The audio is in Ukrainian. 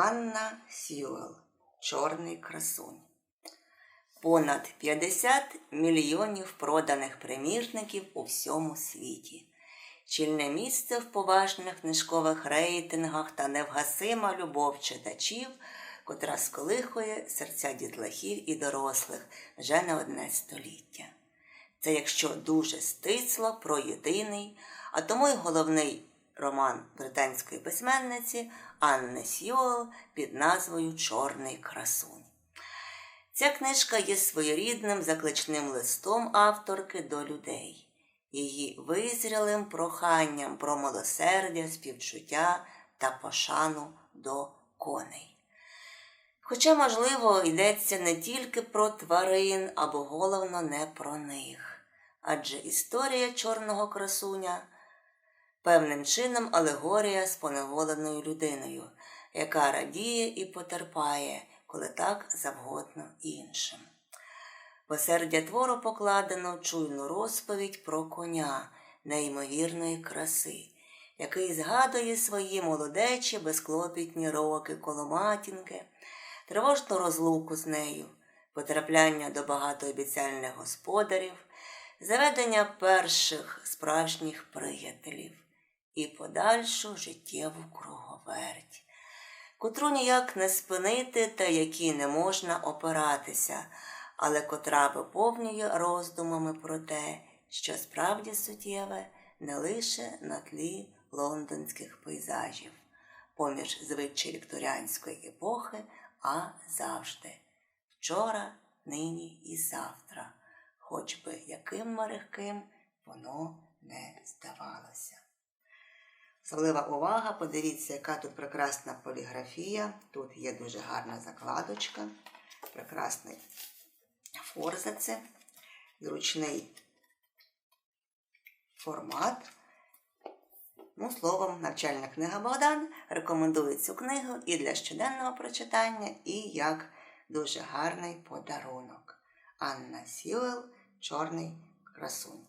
Анна Сьюел. Чорний красунь. Понад 50 мільйонів проданих примірників у всьому світі. Чільне місце в поважних книжкових рейтингах та невгасима любов читачів, котра сколихує серця дітлахів і дорослих вже не одне століття. Це якщо дуже стисло про єдиний, а тому й головний роман британської письменниці Анни Сьюел під назвою Чорний красунь. Ця книжка є своєрідним закличним листом авторки до людей, її визрілим проханням про милосердя, співчуття та пошану до коней. Хоча, можливо, йдеться не тільки про тварин або головно не про них, адже історія чорного красуня певним чином алегорія з поневоленою людиною, яка радіє і потерпає, коли так завгодно іншим. Посердя твору покладено чуйну розповідь про коня неймовірної краси, який згадує свої молодечі безклопітні роки коло матінки, тривожну розлуку з нею, потрапляння до багатообіцяльних господарів, заведення перших справжніх приятелів і подальшу життєву круговерть, котру ніяк не спинити та якій не можна опиратися, але котра виповнює роздумами про те, що справді суттєве не лише на тлі лондонських пейзажів, поміж звичай вікторіанської епохи, а завжди вчора, нині і завтра, хоч би яким мерехким воно не здавалося. Особлива увага, подивіться, яка тут прекрасна поліграфія. Тут є дуже гарна закладочка, прекрасний форзаце, зручний формат. Ну, словом, навчальна книга Богдан рекомендує цю книгу і для щоденного прочитання, і як дуже гарний подарунок. Анна Сіуел Чорний красунь.